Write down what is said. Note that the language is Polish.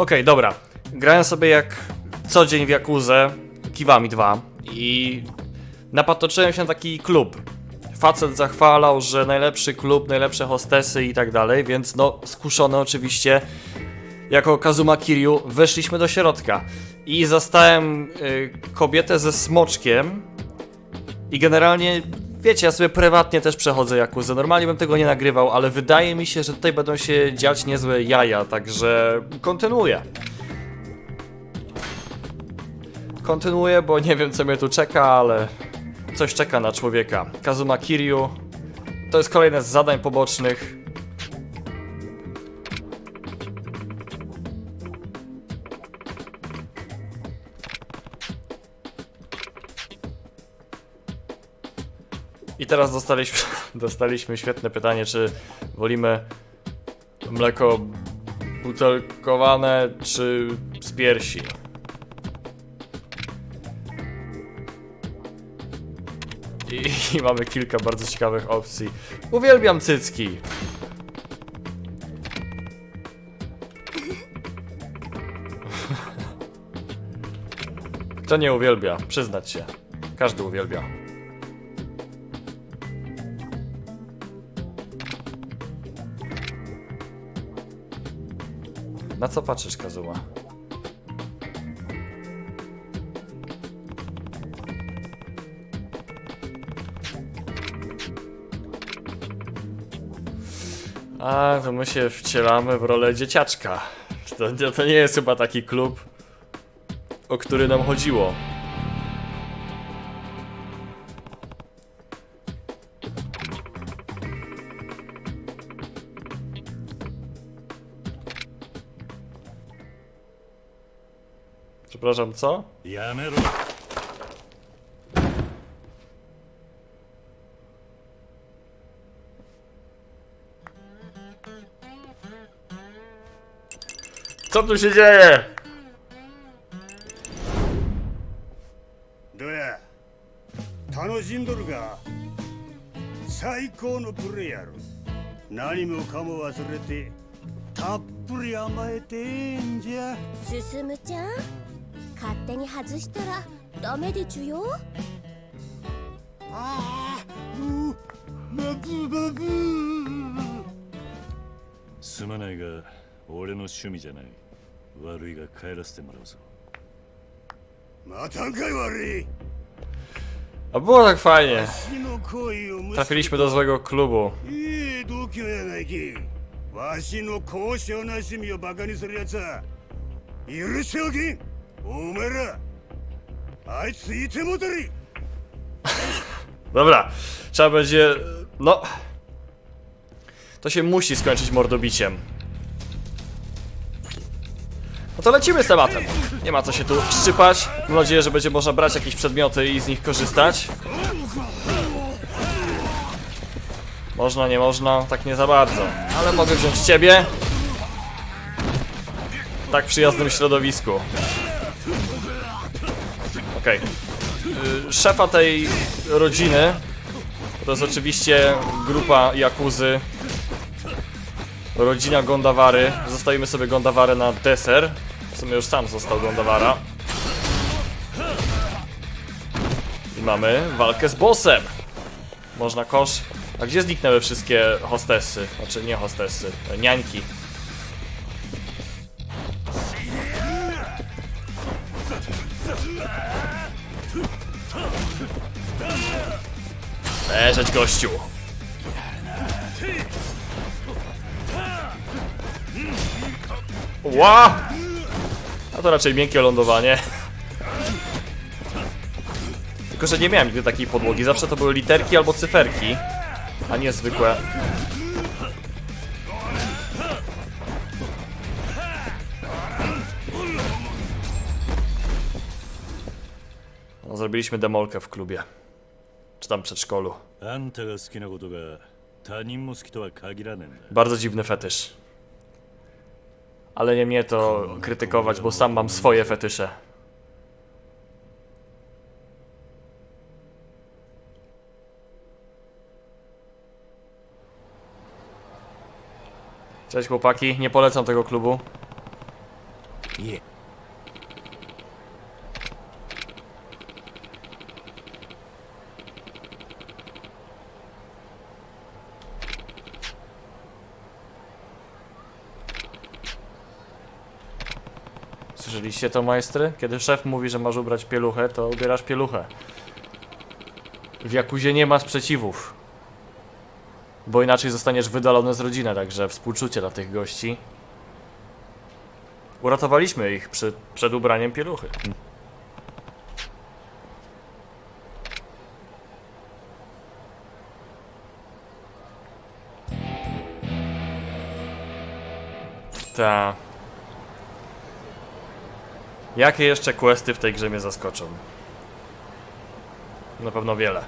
Okej, dobra. Grałem sobie jak co dzień w Jakuzę, Kiwami 2 i napatoczyłem się na taki klub. Facet zachwalał, że najlepszy klub, najlepsze hostesy i tak dalej, więc no skuszony oczywiście jako Kazuma Kiryu weszliśmy do środka i zastałem y, kobietę ze smoczkiem i generalnie wiecie, ja sobie prywatnie też przechodzę Jakuzę. Normalnie bym tego nie nagrywał, ale wydaje mi się, że tutaj będą się dziać niezłe jaja, także kontynuuję. Kontynuuję, bo nie wiem co mnie tu czeka, ale coś czeka na człowieka. Kazuma Kiryu. To jest kolejne z zadań pobocznych. I teraz dostaliśmy, dostaliśmy świetne pytanie, czy wolimy mleko butelkowane, czy z piersi. I, I mamy kilka bardzo ciekawych opcji. Uwielbiam cycki. Kto nie uwielbia? Przyznać się. Każdy uwielbia. Na co patrzysz, Kazuma? A, to my się wcielamy w rolę dzieciaczka. To, to nie jest chyba taki klub, o który nam chodziło. Przepraszam, co? Jamy Co tu się dzieje? Doja. Tanoshindorga. Saikou no puru. Nani mo kamo. Tappuri amaete. Susumu-chan. 勝手に外したらダメでちゅよ。ああうまぶまぶすまないが俺の趣味じゃない。悪いが帰らせてもらうぞ。またんかい悪い。A było tak fajnie. Trafiliśmy do złego klubu. いい度胸やないき O Dobra, trzeba będzie... no... To się musi skończyć mordobiciem. No to lecimy z tematem. Nie ma co się tu szczypać. Mam nadzieję, że będzie można brać jakieś przedmioty i z nich korzystać. Można, nie można, tak nie za bardzo. Ale mogę wziąć ciebie. Tak w przyjaznym środowisku. Okej. Y, Szefa tej rodziny to jest oczywiście grupa Jakuzy. Rodzina Gondawary. Zostawimy sobie Gondawarę na deser. W sumie już sam został Gondawara. I mamy walkę z bossem. Można kosz. A gdzie zniknęły wszystkie hostessy? Znaczy nie hostessy, niańki. Leżeć gościu. Ła! A to raczej miękkie lądowanie. Tylko, że nie miałem nigdy takiej podłogi. Zawsze to były literki albo cyferki, a nie zwykłe. No, zrobiliśmy demolkę w klubie. Czy tam przedszkolu. あんたが好きなことが他人も好きとは限らねえんだ Bardzo dziwny fetysz. Ale nie mnie to krytykować, bo sam mam swoje fetysze. Cześć chłopaki, nie polecam tego klubu. い Słyszeliście to, majstry? Kiedy szef mówi, że masz ubrać pieluchę, to ubierasz pieluchę. W Jakuzie nie ma sprzeciwów. Bo inaczej zostaniesz wydalony z rodziny, także współczucie dla tych gości. Uratowaliśmy ich przy, przed ubraniem pieluchy. Ta. Jakie jeszcze questy w tej grze mnie zaskoczą? Na pewno wiele.